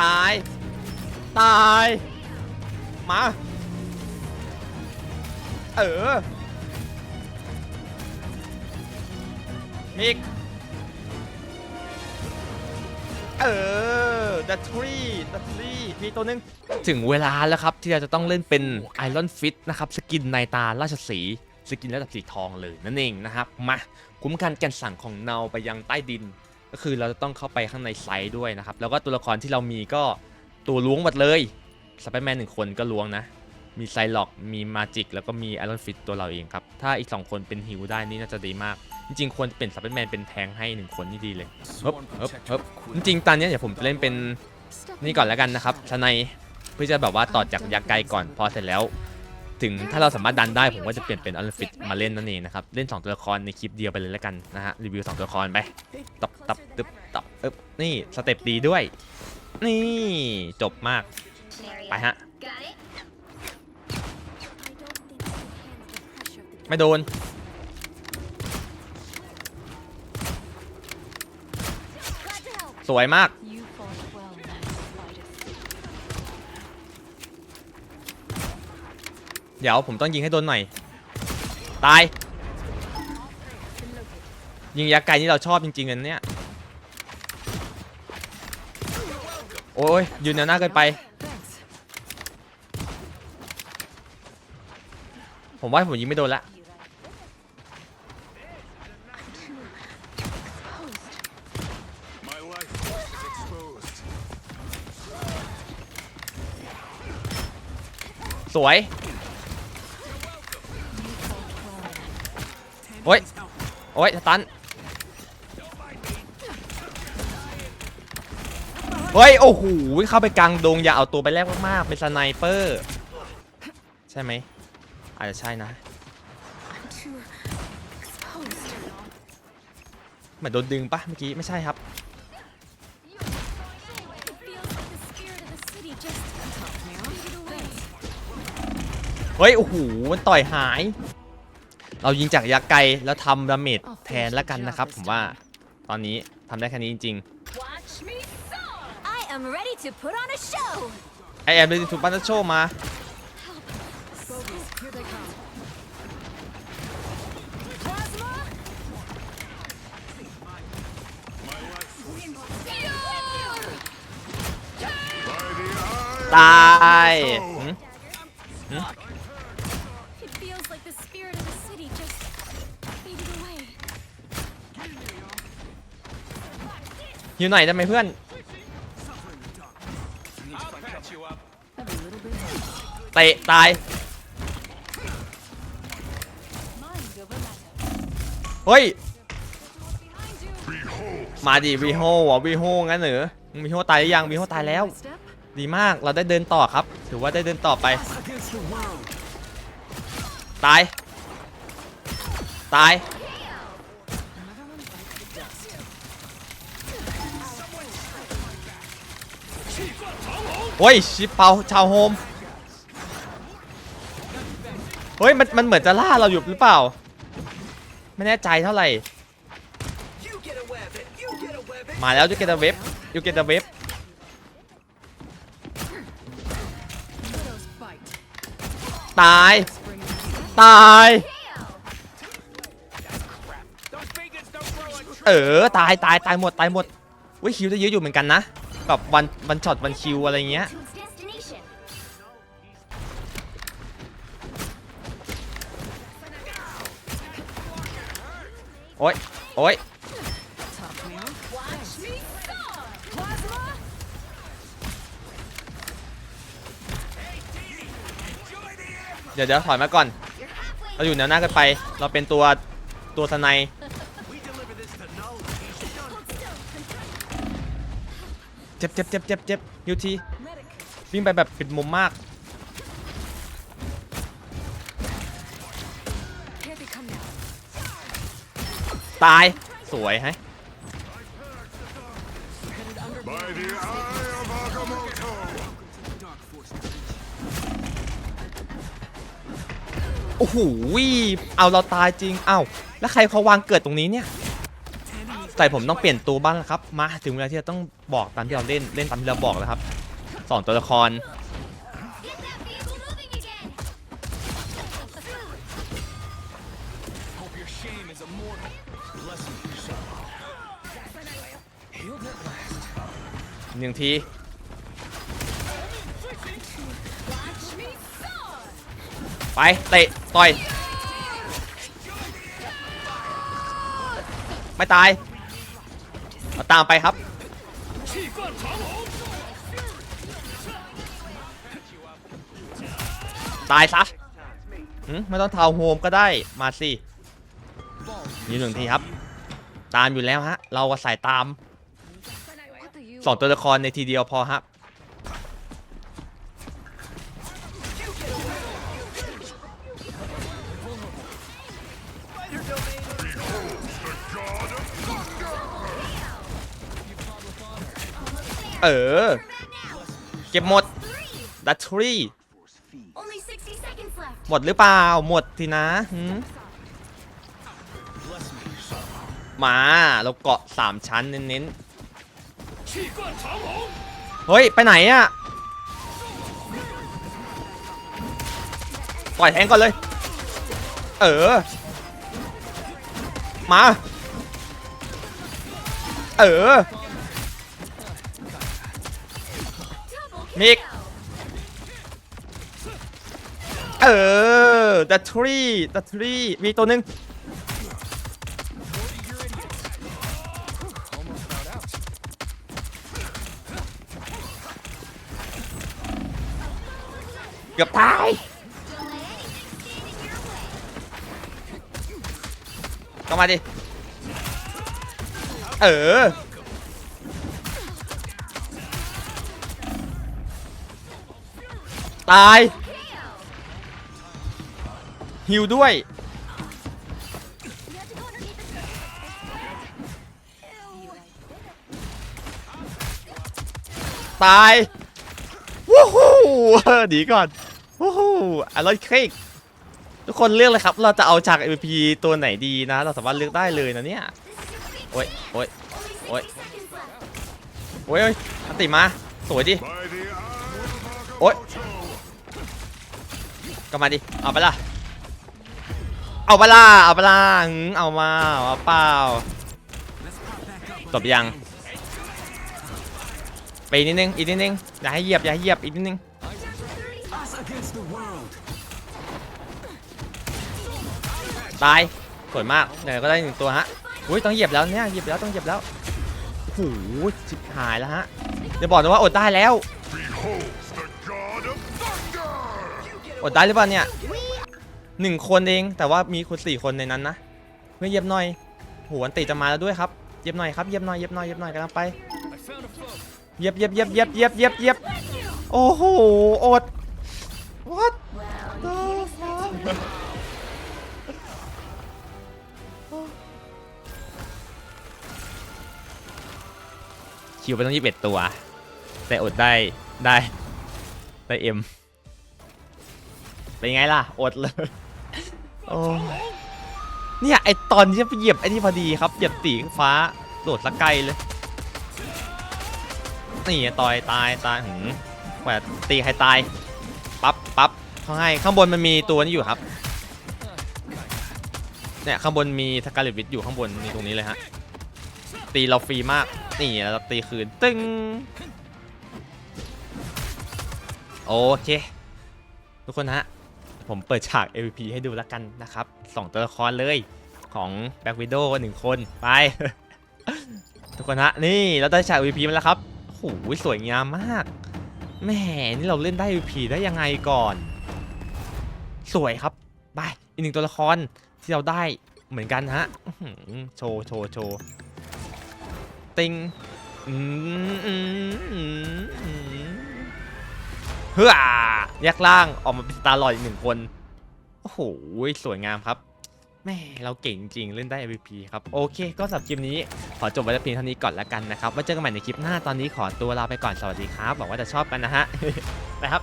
ตาย ตาย มา เออมีอีกเออ the tree the tree มีตัวหนึง ถึงเวลาแล้วครับ ที่เราจะต้องเล่นเป็น Iron Fist นะครับ สกินในตาราชสีสกินระดับสีทองเลยนั่นเองนะครับ มา คุ้มกันแก่นสั่งของเนาไปยังใต้ดิน ก็คือเราจะต้องเข้าไปข้างในไซต์ด้วยนะครับ แล้วก็ตัวละครที่เรามีก็ตัวล้วงหมดเลยสไปแมนหนึ่งคนก็ล้วงนะ มีไซล็อก มีมาจิก แล้วก็มีไอรอนฟิตตัวเราเองครับ ถ้าอีก 2 คนเป็นฮิวได้นี่น่าจะดีมาก จริงๆ ควรเป็นสไปแมนเป็นแทงให้ 1 คนนี่ดีเลยเฮ้บเฮ้บเฮ้บจริงๆ ตอนนี้เดี๋ยวผมจะเล่นเป็นนี่ก่อนแล้วกันนะครับสไนเพื่อจะแบบว่าต่อจากยาไกลก่อน พอเสร็จแล้ว ถึงถ้าเราสามารถดันได้ผมก็จะเปลี่ยนเป็นอรอนฟิตมาเล่นนั่นเองนะครับ เล่น 2 ตัวละครในคลิปเดียวไปเลยแล้วกันนะฮะรีวิว 2 ตัวละครไปตับตับตึบตับเอ๊บนี่สเต็ปดีด้วย นี่จบมากไปฮะไม่โดนสวยมาก เดี๋ยวผมต้องยิงให้โดนหน่อย ตาย ยิงยักษ์ไกลนี่เราชอบจริงๆเนี้ยโอ้ยยืนแนวหน้าเกินไป ผมว่าผมยิงไม่โดนละสวย โอ้ย โอ้ยสตันเฮ้ย โอ้โห เข้าไปกลางดงอย่าเอาตัวไปแรกมากๆ เป็นสไนเปอร์ ใช่ไหม อาจจะใช่นะ เหมือนโดนดึงปะเมื่อกี้ ไม่ใช่ครับ เฮ้ย โอ้โห มันต่อยหาย เรายิงจากยาไกลแล้วทำดาเมจแทนแล้วกันนะครับ ผมว่าตอนนี้ทำได้แค่นี้จริง Watch me soar. I am ready to put on a show. ๆไอแอมเลยถูกบันโชมา Here they come. Plasma. My life force Fire! by the eye ตาย อยู่ไหนทำไมเพื่อน เตะตาย เฮ้ย มาดิวีโฮวะวีโฮงั้นเหรอวีโฮตายหรือยังวีโฮตายแล้ว ดีมากเราได้เดินต่อครับ ถือว่าได้เดินต่อไป ตาย ตาย โอ้ยชิปเปาชาวโฮมเฮ้ยมันมันเหมือนจะล่าเราอยู่หรือเปล่า ไม่แน่ใจเท่าไหร่ มาแล้วยูเกตเว็บยูเกตเว็บตาย ตาย เออ ตายตายตายหมด ตายหมดวิคิวได้เยอะอยู่เหมือนกันนะ แบบวันวันช็อตวันคิวอะไรเงี้ยโอ้ยโอ้ยเดี๋ยวเดี๋ยวถอยมาก่อน เราอยู่แนวหน้ากันไป เราเป็นตัวตัวสไน เจ็บเจ็บเจ็บเจ็บเจ็บยูทีวิ่งไปแบบปิดมุมมากตายสวยฮะโอ้โหเอาเราตายจริงเอ้าแล้วใครเขาวางเกิดตรงนี้เนี่ย แต่ผมต้องเปลี่ยนตัวบ้างแล้วครับ มาถึงเวลาที่จะต้องบอกตามที่เราเล่นเล่นตามที่เราบอกแล้วครับสองตัวละคร Hope your shame is immortal. Bless me, son. Healed at last. หนึ่งที ไปเตะต่อย ไม่ตาย ตามไปครับ ตายซะไม่ต้องเทาโฮมก็ได้มาสิยืนหนึ่งทีครับ ตามอยู่แล้วฮะ เราก็ใส่ตามสองตัวละครในทีเดียวพอครับ เออ เก็บหมดดัตทรีหมดหรือเปล่า หมดทีนะมาเราเกาะสามชั้นเน้นๆ เฮ้ย ไปไหนอะปล่อยแทงก่อนเลย เออ มา เออ มิก เออ the tree the tree มีตัวหนึ่งเกือบตายเข้ามาดิ เออ ตายฮิวด้วย ตายวู้ฮู้หนีก่อนวู้ฮู้อร่อยเค้กทุกคนเลือกเลยครับ เราจะเอาจาก MVP ตัวไหนดีนะ เราสามารถเลือกได้เลยนะเนี่ย โอ้ยโอ้ยโอ้ยโอ้ยอันติมา สวยดิ By the eye of Oi. Agamotto. ก็มาดิ เอาไปละเอาไปละเอาไปละเอามา เอาเปล่าจบยัง ไปนิดนึง อีกนิดนึง อย่าให้เหยียบ อย่าให้เหยียบ อีกนิดนึง ตาย สวยมากเดี๋ยวก็ได้หนึ่งตัวฮะ อุ้ยต้องเหยียบแล้วเนี่ย เหยียบแล้วต้องเหยียบแล้วโอ้โหชิบหายแล้วฮะอย่าบอกนะว่าอดได้แล้ว อดได้หรือเปล่าเนี่ยหนึ่งคนเองแต่ว่ามีคนสี่คนในนั้นนะเพื่อเยียบหน่อยโหอันติจะมาแล้วด้วยครับเยียบหน่อยครับเยียบหน่อยเยียบหน่อยเยียบหน่อยกำลังไปเยียบเยียบเยียบเยียบเยียบเยียบเยียบโอ้โหอด what the fuck คิวไปต้องยี่สิบเอ็ดตัว แต่อดได้ได้ได้เอ็ม เป็นไงล่ะ อดเลย โอ้เนี่ยไอตอนที่ไปเหยียบไอ้นี่พอดีครับ เหยียบตีฟ้า โดดสะไกลเลย นี่ไงต่อยตายตายหืมแหวตีใครตาย ปั๊บปั๊บเขาให้ข้างบนมันมีตัวนี้อยู่ครับ เนี่ยข้างบนมีสกาเลตวิทอยู่ข้างบนนี่ตรงนี้เลยฮะ ตีเราฟรีมาก นี่เราตีคืน ตึ้งโอเค ทุกคนฮะ ผมเปิดฉาก MVP ให้ดูแล้วกันนะครับสองตัวละครเลยของแบ็กวิดโ w หนึ่งคนไป ทุกคนฮะนี่เราได้ฉาก MVP มาแล้วครับโอ้โหสวยงามมากแหมนี่เราเล่นได้ MVP ได้ยังไงก่อน สวยครับไปอีกหนึ่งตัวละครที่เราได้เหมือนกันฮะโชว์โชว์โชว์ติงอืมอืมอืม เฮ้อแยกล่างออกมาเป็นสตาร์ลอยอีกหนึ่งคน โอ้โห สวยงามครับแม่เราเก่งจริงเล่นได้ MVP ครับ โอเค ก็สำหรับคลิปนี้ ขอจบไว้แต่เพียงเท่านี้ก่อนแล้วกันนะครับไว้เจอกันใหม่ในคลิปหน้าตอนนี้ขอตัวลาไปก่อนสวัสดีครับหวังว่าจะชอบกันนะฮะนะครับ